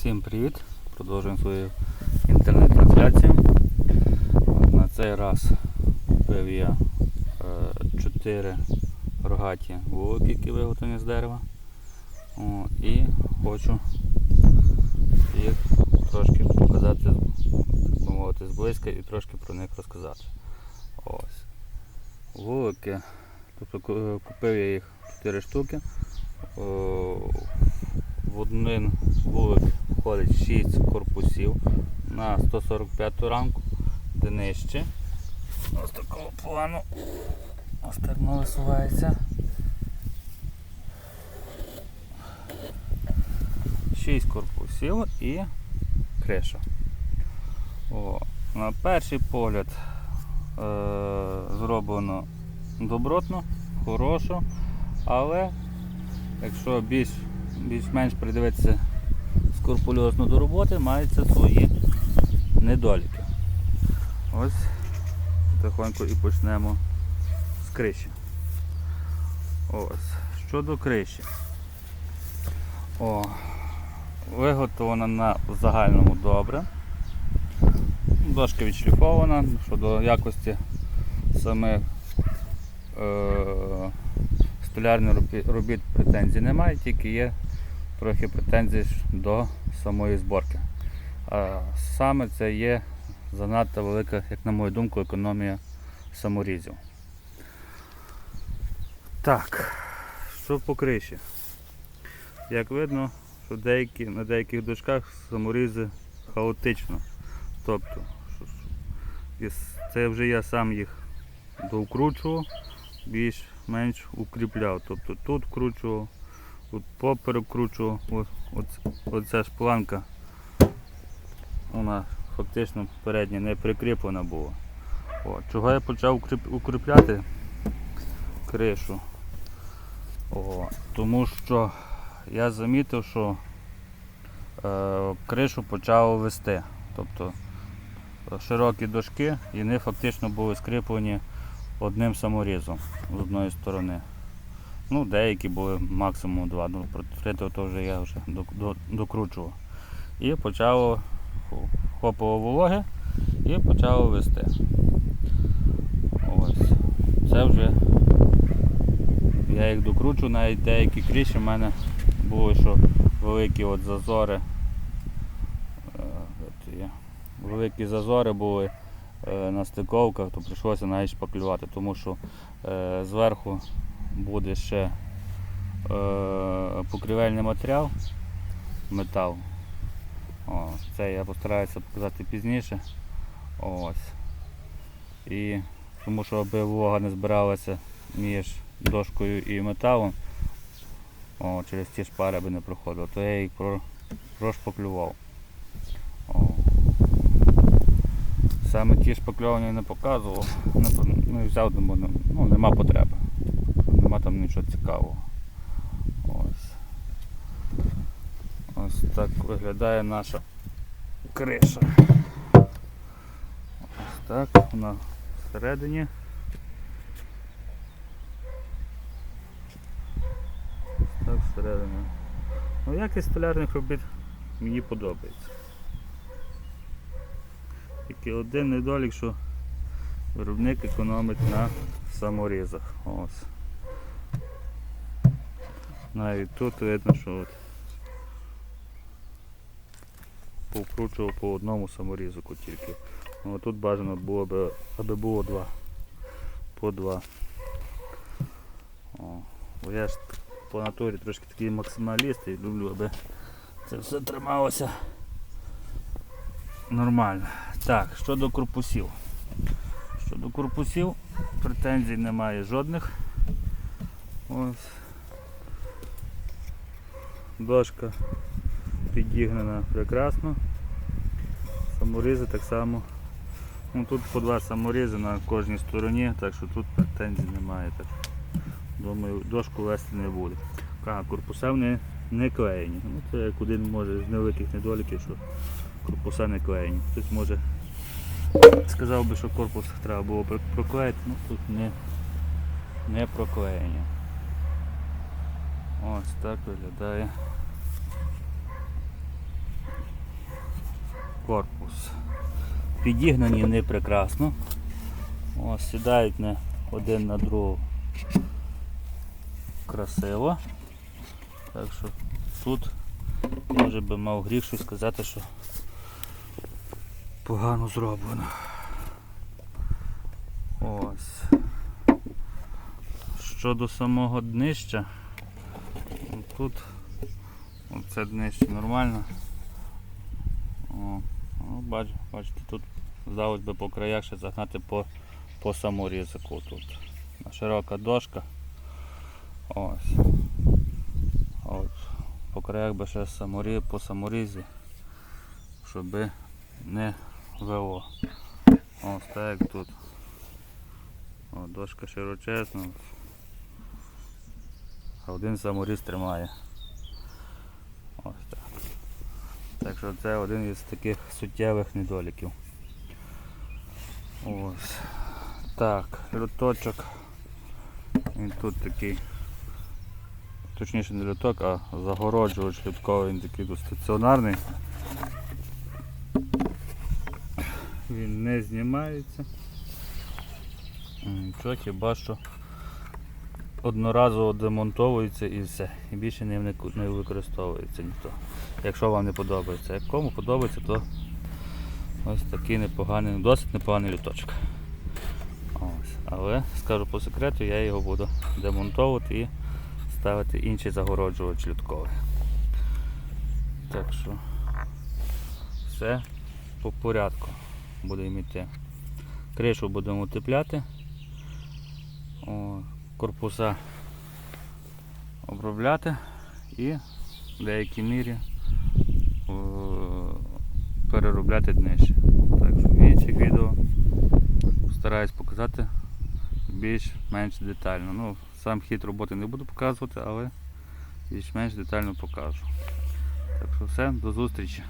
Всім привіт! Продовжуємо свою інтернет-трансляцію. На цей раз купив я 4 рогаті вулики, які виготовлені з дерева. І хочу їх трошки показати, мовити, зблизька і трошки про них розказати. Ось. Вулики. Тобто купив я їх 4 штуки. В один вулик входить 6 корпусів на 145 рамку, де нижче. Ось такого плану. Ось так висувається. 6 корпусів і криша. О, на перший погляд е, зроблено добротно, хорошо, але якщо більш, більш-менш придивитися скрупульозно до роботи, маються свої недоліки. Ось тихонько і почнемо з криші. Ось. Щодо криші. О, виготовлена на загальному добре. Дошка відшліфована, щодо якості самих е, столярних робіт претензій немає, тільки є трохи претензій до самої зборки. А саме це є занадто велика, як на мою думку, економія саморізів. Так, що по криші? Як видно, що деякі, на деяких дошках саморізи хаотично. Тобто, це вже я сам їх довкручував, більш-менш укріпляв. Тобто тут вкручував, тут поперек вкручував, Ось- оця ж планка, вона фактично передня не прикріплена була. О, чого я почав укріпляти кришу? О, тому що я замітив, що е, кришу почало вести. Тобто е, широкі дошки і вони фактично були скріплені одним саморізом з одної сторони. Ну, деякі були максимум два. Ну, третього то вже я вже до- до- докручував. І почало хо- хопало вологи і почало вести. Ось. Це вже я їх докручу, навіть деякі кріші в мене були, що великі от зазори. е, Великі зазори були е, на стиковках, то прийшлося навіть шпаклювати, тому що е, зверху буде ще е, покрівельний матеріал, метал. О, це я постараюся показати пізніше. Ось. І тому що аби волога не збиралася між дошкою і металом, о, через ті шпари аби не проходило, то я їх прошпаклював. Саме ті шпакльовані не показував, не, не взяв, тому ну, нема потреби. Там нічого цікавого. Ось. Ось так виглядає наша криша. Ось так, вона всередині. Ось так всередині. Ну, якість столярних робіт мені подобається. Тільки один недолік, що виробник економить на саморізах. Ось. Навіть тут видно, що от повкручував по одному саморізику тільки. Ну, тут бажано було б, аби було два. По два. О, бо я ж по натурі трошки такий максималіст і люблю, аби це все трималося нормально. Так, щодо корпусів. Щодо корпусів, претензій немає жодних. Ось. Дошка підігнана прекрасно. Саморізи так само. Ну, тут по два саморізи на кожній стороні, так що тут претензій немає. Так. Думаю, дошку вести не буде. А, корпуса вони не клеєні. Ну, це як один може з невеликих недоліків, що корпуса не клеєні. Хтось може сказав би, що корпус треба було проклеїти, ну тут не, не проклеєні. Ось так виглядає корпус. Підігнані вони прекрасно. Ось, сідають не один на другого. Красиво. Так що тут я вже би мав гріх щось сказати, що погано зроблено. Ось. Щодо самого днища, тут це днище нормально. О, ну, бач, бачите, тут здалось би по краях ще загнати по, по саморізику тут. Широка дошка. Ось. От. По краях би ще саморі, по саморізі, щоб не вело. Ось так як тут. О, дошка широчезна. Один саморіз тримає. Ось так. Так що це один із таких суттєвих недоліків. Ось. Так, люточок. Він тут такий. Точніше не люток, а загороджувач лютковий, він такий тут стаціонарний. Він не знімається. Нічого, хіба що одноразово демонтовується і все. І більше ним не, не використовується ніхто. Якщо вам не подобається. Як кому подобається, то ось такий непоганий, досить непоганий люточок. Ось. Але скажу по секрету, я його буду демонтовувати і ставити інший загороджувач лютковий. Так що все по порядку будемо йти. Кришу будемо утепляти. О, корпуса обробляти і в деякій мірі е, переробляти днище. Так що в інших відео стараюсь показати більш-менш детально. Ну, сам хід роботи не буду показувати, але більш-менш детально покажу. Так що все, до зустрічі.